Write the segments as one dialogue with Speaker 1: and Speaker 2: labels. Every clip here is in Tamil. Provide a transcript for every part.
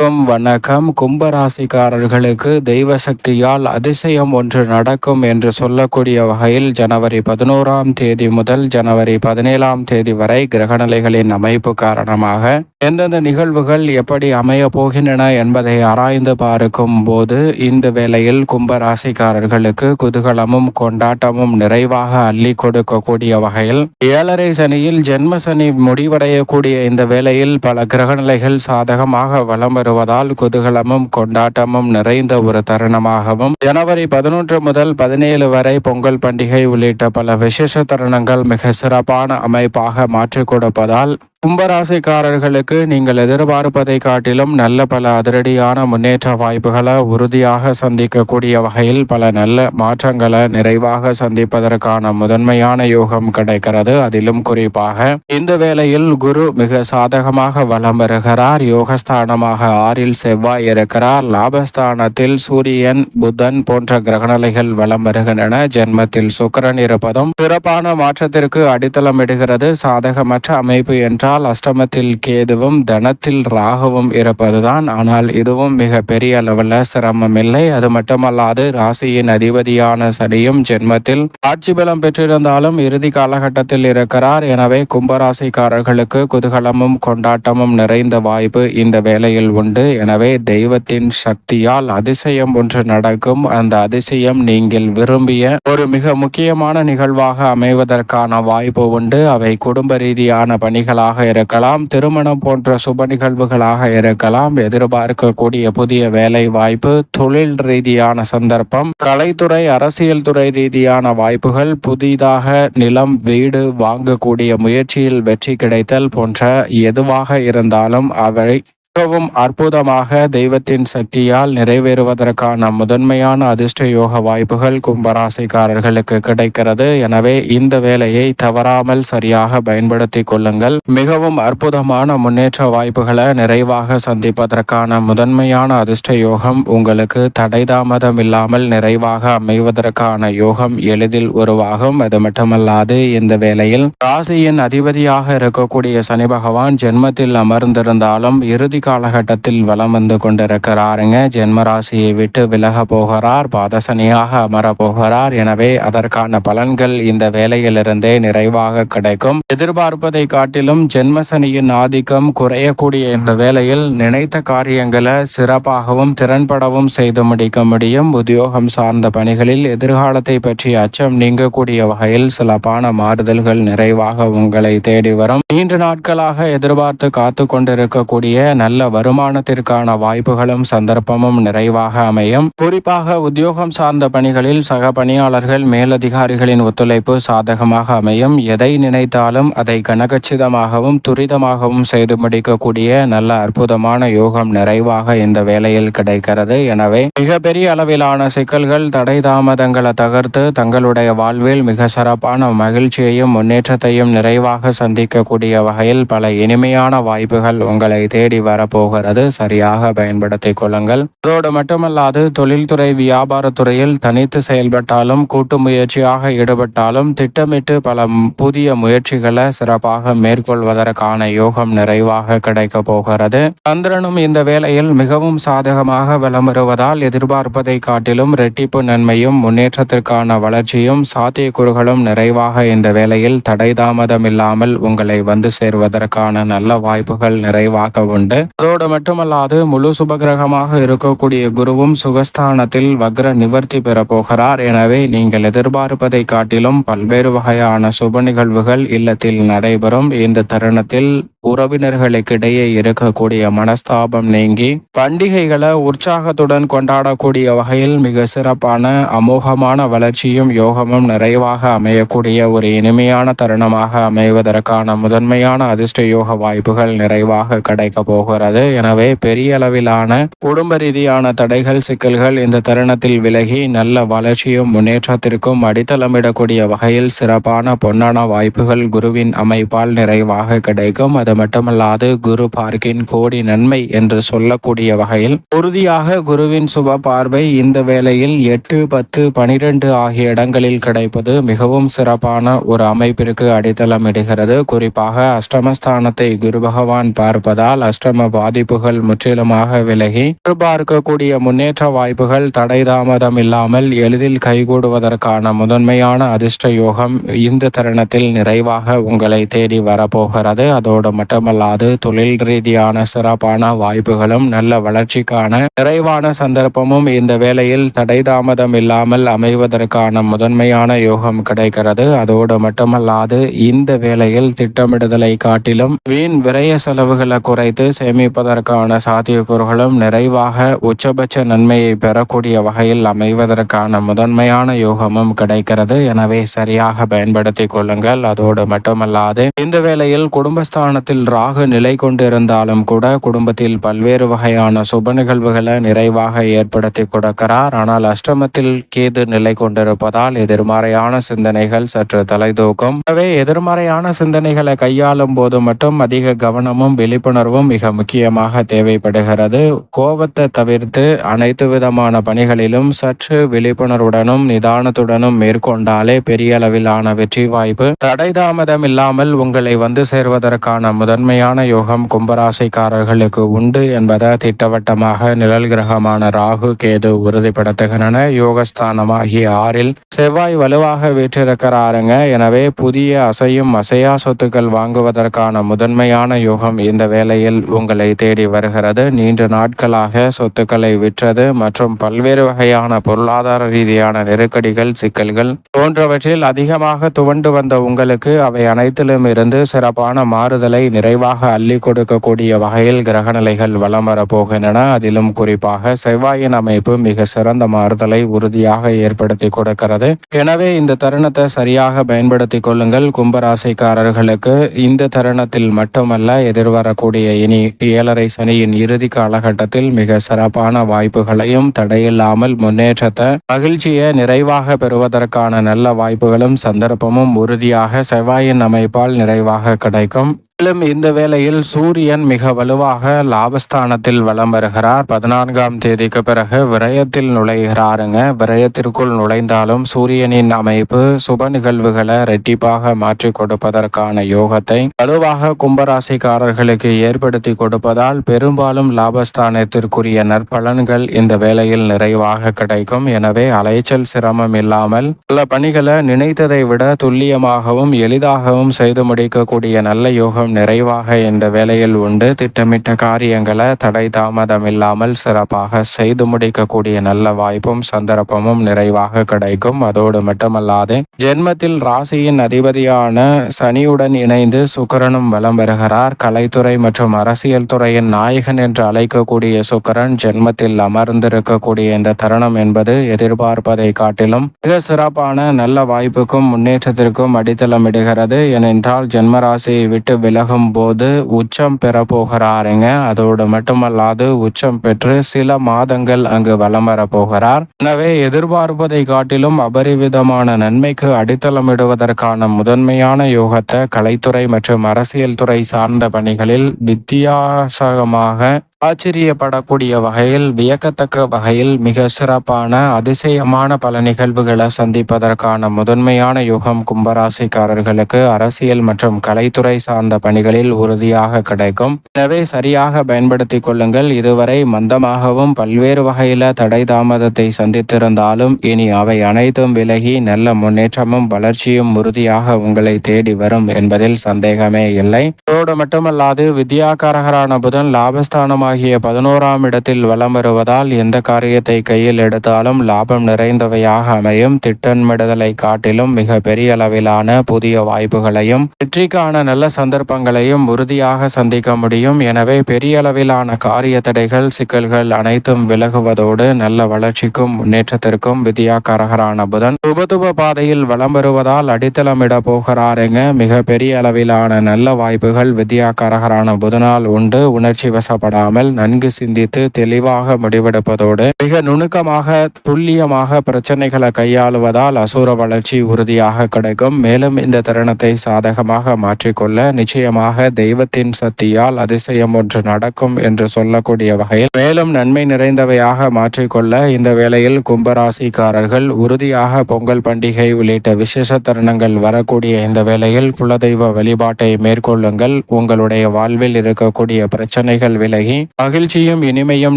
Speaker 1: வணக்கம் கும்பராசிக்காரர்களுக்கு தெய்வ சக்தியால் அதிசயம் ஒன்று நடக்கும் என்று சொல்லக்கூடிய வகையில் ஜனவரி பதினோராம் தேதி முதல் ஜனவரி பதினேழாம் தேதி வரை கிரகநிலைகளின் அமைப்பு காரணமாக எந்தெந்த நிகழ்வுகள் எப்படி அமைய போகின்றன என்பதை ஆராய்ந்து பார்க்கும் போது இந்த வேளையில் கும்பராசிக்காரர்களுக்கு குதூகலமும் கொண்டாட்டமும் நிறைவாக அள்ளி கொடுக்கக்கூடிய வகையில் ஏழரை சனியில் ஜென்ம சனி முடிவடையக்கூடிய இந்த வேளையில் பல கிரகநிலைகள் சாதகமாக வலம் வருவதால் குதூகலமும் கொண்டாட்டமும் நிறைந்த ஒரு தருணமாகவும் ஜனவரி பதினொன்று முதல் பதினேழு வரை பொங்கல் பண்டிகை உள்ளிட்ட பல விசேஷ தருணங்கள் மிக சிறப்பான அமைப்பாக மாற்றிக் கொடுப்பதால் கும்பராசிக்காரர்களுக்கு நீங்கள் எதிர்பார்ப்பதை காட்டிலும் நல்ல பல அதிரடியான முன்னேற்ற வாய்ப்புகளை உறுதியாக சந்திக்கக்கூடிய வகையில் பல நல்ல மாற்றங்களை நிறைவாக சந்திப்பதற்கான முதன்மையான யோகம் கிடைக்கிறது. அதிலும் குறிப்பாக இந்த வேளையில் குரு மிக சாதகமாக வலம் வருகிறார். யோகஸ்தானமாக ஆறில் செவ்வாய் இருக்கிறார். லாபஸ்தானத்தில் சூரியன் புதன் போன்ற கிரகநிலைகள் வலம் வருகின்றன. ஜென்மத்தில் சுக்கரன் இருப்பதும் சிறப்பான மாற்றத்திற்கு அடித்தளமிடுகிறது. சாதகமற்ற அமைப்பு என்றால் என்றால் அஷ்டமத்தில் கேதுவும் தனத்தில் ராகவும் இருப்பதுதான். ஆனால் இதுவும் மிக பெரிய அளவில் சிரமம் இல்லை. அது மட்டுமல்லாது ராசியின் அதிபதியான சனியும் ஜென்மத்தில் ஆட்சி பலம் பெற்றிருந்தாலும் இறுதி காலகட்டத்தில் இருக்கிறார். எனவே கும்பராசிக்காரர்களுக்கு குதூகலமும் கொண்டாட்டமும் நிறைந்த வாய்ப்பு இந்த வேளையில் உண்டு. எனவே தெய்வத்தின் சக்தியால் அதிசயம் ஒன்று நடக்கும். அந்த அதிசயம் நீங்கள் விரும்பிய ஒரு மிக முக்கியமான நிகழ்வாக அமைவதற்கான வாய்ப்பு உண்டு. அவை குடும்ப ரீதியான பணிகளாக இருக்கலாம் திருமணம் போன்ற சுப நிகழ்வுகளாக இருக்கலாம் எதிர்பார்க்கக்கூடிய புதிய வேலை வாய்ப்பு தொழில் ரீதியான சந்தர்ப்பம் கலைத்துறை அரசியல் துறை ரீதியான வாய்ப்புகள் புதிதாக நிலம் வீடு வாங்கக்கூடிய முயற்சியில் வெற்றி கிடைத்தல் போன்ற எதுவாக இருந்தாலும் அவை மிகவும் அற்புதமாக தெய்வத்தின் சக்தியால் நிறைவேறுவதற்கான முதன்மையான அதிர்ஷ்ட யோக வாய்ப்புகள் கும்பராசிக்காரர்களுக்கு கிடைக்கிறது. எனவே இந்த வேலையை தவறாமல் சரியாக பயன்படுத்தி கொள்ளுங்கள். மிகவும் அற்புதமான முன்னேற்ற வாய்ப்புகளை நிறைவாக சந்திப்பதற்கான முதன்மையான அதிர்ஷ்ட யோகம் உங்களுக்கு தடை தாமதம் இல்லாமல் நிறைவாக அமைவதற்கான யோகம் எளிதில் உருவாகும். அது மட்டுமல்லாது இந்த வேளையில் ராசியின் அதிபதியாக இருக்கக்கூடிய சனி பகவான் ஜென்மத்தில் அமர்ந்திருந்தாலும் இறுதி காலகட்டத்தில் வலம் வந்து கொண்டிருக்கிறாருங்க. ஜென்மராசியை விட்டு விலக போகிறார் பாதசனியாக அமர போகிறார். எனவே அதற்கான பலன்கள் இந்த வேலையிலிருந்தே நிறைவாக கிடைக்கும். எதிர்பார்ப்பதை காட்டிலும் ஜென்மசனியின் ஆதிக்கம் குறையக்கூடிய இந்த வேளையில் நினைத்த காரியங்களை சிறப்பாகவும் திறன்படவும் செய்து முடிக்க முடியும். உத்தியோகம் சார்ந்த பணிகளில் எதிர்காலத்தை பற்றிய அச்சம் நீங்கக்கூடிய வகையில் சிலப்பான மாறுதல்கள் நிறைவாக உங்களை தேடி வரும். நீண்ட நாட்களாக எதிர்பார்த்து காத்து கொண்டிருக்கக்கூடிய நல்ல நல்ல வருமானத்திற்கான வாய்ப்புகளும் சந்தர்ப்பமும் நிறைவாக அமையும். குறிப்பாக உத்தியோகம் சார்ந்த பணிகளில் சக பணியாளர்கள் மேலதிகாரிகளின் ஒத்துழைப்பு சாதகமாக அமையும். எதை நினைத்தாலும் அதை கனகச்சிதமாகவும் துரிதமாகவும் செய்து முடிக்கக்கூடிய நல்ல அற்புதமான யோகம் நிறைவாக இந்த வேலையில் கிடைக்கிறது. எனவே மிகப்பெரிய அளவிலான சிக்கல்கள் தடை தாமதங்களை தகர்த்து தங்களுடைய வாழ்வில் மிக சிறப்பான மகிழ்ச்சியையும் முன்னேற்றத்தையும் நிறைவாக சந்திக்கக்கூடிய வகையில் பல இனிமையான வாய்ப்புகள் உங்களை தேடி வர வரப்போகிறது. சரியாக பயன்படுத்திக் கொள்ளுங்கள். அதோடு மட்டுமல்லாது தொழில்துறை வியாபாரத்துறையில் தனித்து செயல்பட்டாலும் கூட்டு முயற்சியாக ஈடுபட்டாலும் திட்டமிட்டு பல புதிய முயற்சிகளை சிறப்பாக மேற்கொள்வதற்கான யோகம் நிறைவாக கிடைக்க போகிறது. சந்திரனும் இந்த வேளையில் மிகவும் சாதகமாக வலம் வருவதால் எதிர்பார்ப்பதை காட்டிலும் ரெட்டிப்பு நன்மையும் முன்னேற்றத்திற்கான வளர்ச்சியும் சாத்தியக்கூறுகளும் நிறைவாக இந்த வேளையில் தடை தாமதம் இல்லாமல் உங்களை வந்து சேர்வதற்கான நல்ல வாய்ப்புகள் நிறைவாக உண்டு. அதோடு மட்டுமல்லாது முழு சுபகிரகமாக இருக்கக்கூடிய குருவும் சுகஸ்தானத்தில் வக்ர நிவர்த்தி பெற போகிறார். எனவே நீங்கள் எதிர்பார்ப்பதை காட்டிலும் பல்வேறு வகையான சுப நிகழ்வுகள் இல்லத்தில் நடைபெறும். இந்த தருணத்தில் உறவினர்களுக்கிடையே இருக்கக்கூடிய மனஸ்தாபம் நீங்கி பண்டிகைகளை உற்சாகத்துடன் கொண்டாடக்கூடிய வகையில் மிக சிறப்பான அமோகமான வளர்ச்சியும் யோகமும் நிறைவாக அமையக்கூடிய ஒரு இனிமையான தருணமாக அமைவதற்கான முதன்மையான அதிர்ஷ்ட யோக வாய்ப்புகள் நிறைவாக கிடைக்க போகிறது. எனவே பெரிய அளவிலான குடும்ப ரீதியான தடைகள் சிக்கல்கள் இந்த தருணத்தில் விலகி நல்ல வளர்ச்சியும் முன்னேற்றத்திற்கும் அடித்தளமிடக்கூடிய வகையில் சிறப்பான பொன்னான வாய்ப்புகள் குருவின் அமைப்பால் நிறைவாக கிடைக்கும். அது அது மட்டுமல்லாது குரு பார்க்கின் கோடி நன்மை என்று சொல்லக்கூடிய வகையில் உறுதியாக குருவின் சுப பார்வை இந்த வேளையில் எட்டு பத்து பனிரெண்டு ஆகிய இடங்களில் கிடைப்பது மிகவும் சிறப்பான ஒரு அமைப்பிற்கு அடித்தளமிடுகிறது குறிப்பாக அஷ்டமஸ்தானத்தை குரு பகவான் பார்ப்பதால் அஷ்டம பாதிப்புகள் முற்றிலுமாக விலகி பார்க்கக்கூடிய முன்னேற்ற வாய்ப்புகள் தடை தாமதம் இல்லாமல் எளிதில் கைகூடுவதற்கான முதன்மையான அதிர்ஷ்ட யோகம் இந்த தருணத்தில் நிறைவாக உங்களை தேடி வரப்போகிறது. அதோடு மட்டுமல்லாது தொழில் ரீதியான சிறப்பான வாய்ப்புகளும் நல்ல வளர்ச்சிக்கான நிறைவான சந்தர்ப்பமும் இந்த வேளையில் தடை தாமதம் இல்லாமல் அமைவதற்கான முதன்மையான யோகம் கிடைக்கிறது. அதோடு மட்டுமல்லாது இந்த வேளையில் திட்டமிடுதலை காட்டிலும் வீண் விரய செலவுகளை குறைத்து சேமிப்பதற்கான சாத்தியக்கூறுகளும் நிறைவாக உச்சபட்ச நன்மையை பெறக்கூடிய வகையில் அமைவதற்கான முதன்மையான யோகமும் கிடைக்கிறது. எனவே சரியாக பயன்படுத்திக் கொள்ளுங்கள். அதோடு மட்டுமல்லாது இந்த வேளையில் குடும்பஸ்தானத்தில் ராகு நிலை கொண்டிருந்தாலும் கூட குடும்பத்தில் பல்வேறு வகையான சுப நிகழ்வுகளை நிறைவாக ஏற்படுத்தி கொடுக்கிறார். ஆனால் அஷ்டமத்தில் கேது நிலை கொண்டிருப்பதால் எதிர்மறையான சிந்தனைகள் சற்று தலைதூக்கும். எனவே எதிர்மறையான சிந்தனைகளை கையாளும் போது மட்டும் அதிக கவனமும் விழிப்புணர்வும் மிக முக்கியமாக தேவைப்படுகிறது. கோபத்தை தவிர்த்து அனைத்து விதமான பணிகளிலும் சற்று விழிப்புணர்வுடனும் நிதானத்துடனும் மேற்கொண்டாலே பெரிய அளவிலான வெற்றி வாய்ப்பு தடை தாமதம் இல்லாமல் உங்களை வந்து சேர்வதற்கான முதன்மையான யோகம் கும்பராசிக்காரர்களுக்கு உண்டு என்பதை திட்டவட்டமாக நிழல் கிரகமான ராகு கேது உறுதிப்படுத்துகின்றன. யோகஸ்தானமாகிய ஆறில் செவ்வாய் வலுவாக வீற்றிருக்கிறாருங்க. எனவே புதிய அசையும் அசையா சொத்துக்கள் வாங்குவதற்கான முதன்மையான யோகம் இந்த வேளையில் உங்களை தேடி வருகிறது. நீண்ட நாட்களாக சொத்துக்களை விற்றது மற்றும் பல்வேறு வகையான பொருளாதார ரீதியான நெருக்கடிகள் சிக்கல்கள் போன்றவற்றில் அதிகமாக துவண்டு வந்த உங்களுக்கு அவை அனைத்திலும் இருந்து சிறப்பான மாறுதலை நிறைவாக அள்ளி கொடுக்கக்கூடிய வகையில் கிரகநிலைகள் வலம் வரப்போகின்றன. அதிலும் குறிப்பாக செவ்வாயின் அமைப்பு மிக சிறந்த மாறுதலை உறுதியாக ஏற்படுத்தி கொடுக்கிறது. எனவே இந்த தருணத்தை சரியாக பயன்படுத்திக் கொள்ளுங்கள். கும்பராசிக்காரர்களுக்கு இந்த தருணத்தில் மட்டுமல்ல எதிர்வரக்கூடிய இனி ஏழரை சனியின் இறுதி காலகட்டத்தில் மிக சிறப்பான வாய்ப்புகளையும் தடையில்லாமல் முன்னேற்றத்தை மகிழ்ச்சியை நிறைவாக பெறுவதற்கான நல்ல வாய்ப்புகளும் சந்தர்ப்பமும் உறுதியாக செவ்வாயின் அமைப்பால் நிறைவாக கிடைக்கும். மேலும் இந்த வேளையில் சூரியன் மிக வலுவாக லாபஸ்தானத்தில் வலம் வருகிறார். பதினான்காம் தேதிக்கு பிறகு விரயத்தில் நுழைகிறாருங்க. விரயத்திற்குள் நுழைந்தாலும் சூரியனின் அமைப்பு சுப நிகழ்வுகளை ரெட்டிப்பாக மாற்றி கொடுப்பதற்கான யோகத்தை வலுவாக கும்பராசிக்காரர்களுக்கு ஏற்படுத்தி கொடுப்பதால் பெரும்பாலும் லாபஸ்தானத்திற்குரிய நற்பலன்கள் இந்த வேளையில் நிறைவாக கிடைக்கும். எனவே அலைச்சல் சிரமம் இல்லாமல் பல பணிகளை நினைத்ததை விட துல்லியமாகவும் எளிதாகவும் செய்து முடிக்கக்கூடிய நல்ல யோகம் நிறைவாக இந்த வேலையில் உண்டு. திட்டமிட்ட காரியங்களை தடை தாமதம் இல்லாமல் சிறப்பாக செய்து முடிக்கக்கூடிய நல்ல வாய்ப்பும் சந்தர்ப்பமும் நிறைவாக கிடைக்கும். அதோடு மட்டுமல்லாது ஜென்மத்தில் ராசியின் அதிபதியான சனியுடன் இணைந்து சுக்கரனும் வலம் பெறுகிறார் கலைத்துறை மற்றும் அரசியல் துறையின் நாயகன் என்று அழைக்கக்கூடிய சுக்கரன் ஜென்மத்தில் அமர்ந்திருக்கக்கூடிய இந்த தருணம் என்பது எதிர்பார்ப்பதை காட்டிலும் மிக சிறப்பான நல்ல வாய்ப்புக்கும் முன்னேற்றத்திற்கும் அடித்தளமிடுகிறது. ஏனென்றால் ஜென்மராசியை விட்டு விலகும் போது உச்சம் பெற போகிறாருங்க அதோடு மட்டுமல்லாது உச்சம் பெற்று சில மாதங்கள் அங்கு வலம் வர போகிறார் எனவே எதிர்பார்ப்பதை காட்டிலும் அபரிவிதமான நன்மைக்கு அடித்தளமிடுவதற்கான முதன்மையான யோகத்தை கலைத்துறை மற்றும் அரசியல் துறை சார்ந்த பணிகளில் வித்தியாசமாக ஆச்சரியப்படக்கூடிய வகையில் வியக்கத்தக்க வகையில் மிக சிறப்பான அதிசயமான பல நிகழ்வுகளை சந்திப்பதற்கான முதன்மையான யுகம் கும்பராசிக்காரர்களுக்கு அரசியல் மற்றும் கலைத்துறை சார்ந்த பணிகளில் உறுதியாக கிடைக்கும். எனவே சரியாக பயன்படுத்திக் கொள்ளுங்கள். இதுவரை மந்தமாகவும் பல்வேறு வகையில தடை தாமதத்தை சந்தித்திருந்தாலும் இனி அவை அனைத்தும் விலகி நல்ல முன்னேற்றமும் வளர்ச்சியும் உறுதியாக உங்களை தேடி வரும் என்பதில் சந்தேகமே இல்லை. அதோடு மட்டுமல்லாது வித்யாகாரகரான புதன் லாபஸ்தானமாக ஆகிய பதினோராம் இடத்தில் வலம் வருவதால் எந்த காரியத்தை கையில் எடுத்தாலும் லாபம் நிறைந்தவையாக அமையும். திட்டமிடுதலை காட்டிலும் மிக பெரிய அளவிலான புதிய வாய்ப்புகளையும் வெற்றிக்கான நல்ல சந்தர்ப்பங்களையும் உறுதியாக சந்திக்க முடியும். எனவே பெரிய அளவிலான காரிய தடைகள் சிக்கல்கள் அனைத்தும் விலகுவதோடு நல்ல வளர்ச்சிக்கும் முன்னேற்றத்திற்கும் விதியாக்காரகரான புதன் சுபதுப பாதையில் வலம் வருவதால் அடித்தளமிட போகிறாருங்க. மிக பெரிய அளவிலான நல்ல வாய்ப்புகள் வித்யாக்காரகரான புதனால் உண்டு. உணர்ச்சி வசப்படாமல் இல்லாமல் நன்கு சிந்தித்து தெளிவாக முடிவெடுப்பதோடு மிக நுணுக்கமாக துல்லியமாக பிரச்சனைகளை கையாளுவதால் அசுர வளர்ச்சி உறுதியாக கிடைக்கும். மேலும் இந்த தருணத்தை சாதகமாக மாற்றிக்கொள்ள நிச்சயமாக தெய்வத்தின் சக்தியால் அதிசயம் ஒன்று நடக்கும் என்று சொல்லக்கூடிய வகையில் மேலும் நன்மை நிறைந்தவையாக மாற்றிக்கொள்ள இந்த வேளையில் கும்பராசிக்காரர்கள் உறுதியாக பொங்கல் பண்டிகை உள்ளிட்ட விசேஷ தருணங்கள் வரக்கூடிய இந்த வேளையில் குலதெய்வ வழிபாட்டை மேற்கொள்ளுங்கள். உங்களுடைய வாழ்வில் இருக்கக்கூடிய பிரச்சனைகள் விலகி மகிழ்ச்சியும் இனிமையும்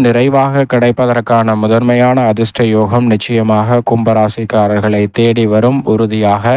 Speaker 1: நிறைவாக கிடைப்பதற்கான முதன்மையான அதிர்ஷ்ட யோகம் நிச்சயமாக கும்பராசிக்காரர்களை தேடி வரும் உறுதியாக